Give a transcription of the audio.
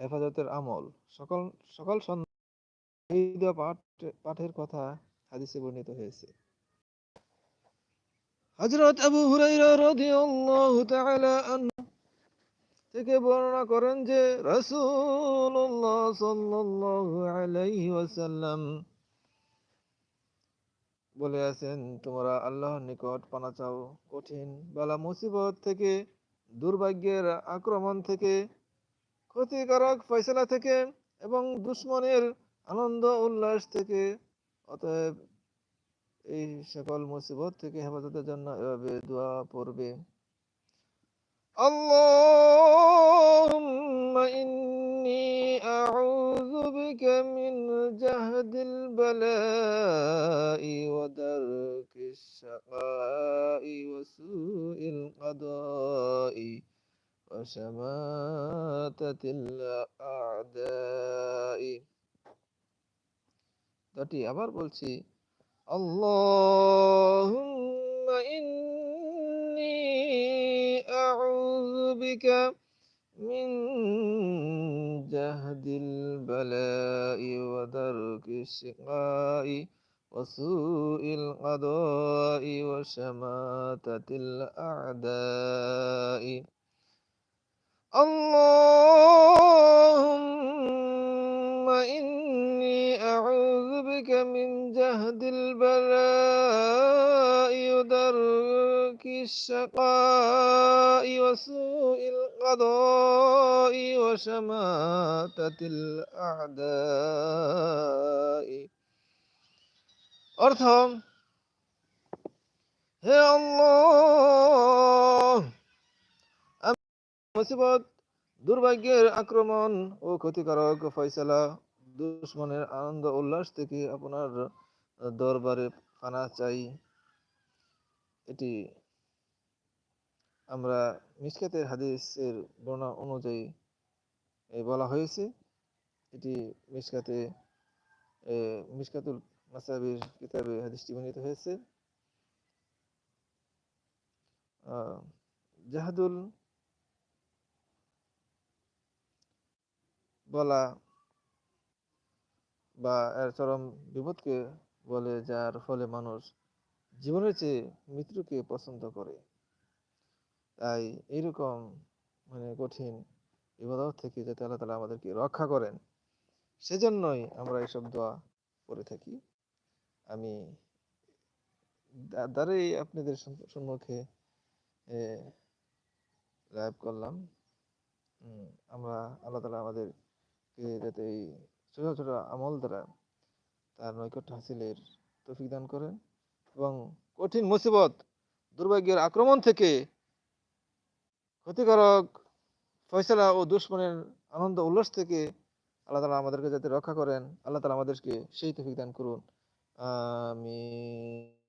হেফাজতের আমল। সকল, সকাল সন্ধ্যা পাঠ, পাঠের কথা হাদিসে বর্ণিত হয়েছে। হযরত আবু হুরাইরা রাদিয়াল্লাহু তাআলা থেকে বর্ণনা করেন যে, রাসূলুল্লাহ সাল্লাল্লাহু আলাইহি ওয়াসাল্লাম বলে আছেন, তোমরা আল্লাহর নিকট পানা চাও কঠিন বালা মুসিবত থেকে, দুর্ভাগ্যের আক্রমণ থেকে ক্ষতিকারক ফয়সালা থেকে এবং দুশ্মনের আনন্দ উল্লাস থেকে অতএব এই সকল মুসিবত থেকে হেফাজতের জন্য এভাবে দোয়া পড়বে اللهم إني أعوذ بك من جهد البلاء ودرك الشقاء وسوء القضاء وشماتة الأعداء দুটি আবার বলছি اللهم إني أعوذ بك من جهد البلاء ودرك الشقاء وسوء القضاء وشماتة الأعداء اللهم أعوذ بك من جهد البلاء ودرك الشقاء وسوء القضاء وشماتة الأعداء অর্থ হে আল্লাহ মুসিবত দুর্ভাগ্যের আক্রমণ ও ক্ষতিকারক ফয়সালা দুশ্মনের আনন্দ উল্লাস থেকে আপনার দরবারে পানা চাই। এটি আমরা মিসকাতের হাদিসের বর্ণনা অনুযায়ী বলা হয়েছে। এটি মিসকাতে মিসকাতুল মাসাবির কিতাবে হাদিসটি বর্ণিত হয়েছে। জাহাদুল বলা বা এর চরম বিপদকে বলে, যার ফলে মানুষ জীবনের চেয়ে মৃত্যুকে পছন্দ করে। তাই এইরকম মানে কঠিন বিপদ থেকে যাতে আল্লাহ তালা আমাদেরকে রক্ষা করেন, সেজন্যই আমরা এইসব দোয়া করে থাকি। আমি দ্বারাই আপনাদের সম্মুখে লাইভ করলাম। আমরা আল্লাহ তালা আমাদেরকে যাতে এই ছোট ছোট আমল দ্বারা তার নৈকট্য হাসিলের তৌফিক দান করেন এবং কঠিন মুসিবত, দুর্ভাগ্যের আক্রমণ থেকে ক্ষতিকারক ফয়সলা ও দুশ্মনের আনন্দ উল্লাস থেকে আল্লাহ তালা আমাদেরকে যাতে রক্ষা করেন, আল্লাহ তালা আমাদেরকে সেই তফিক দান করুন। আমিন।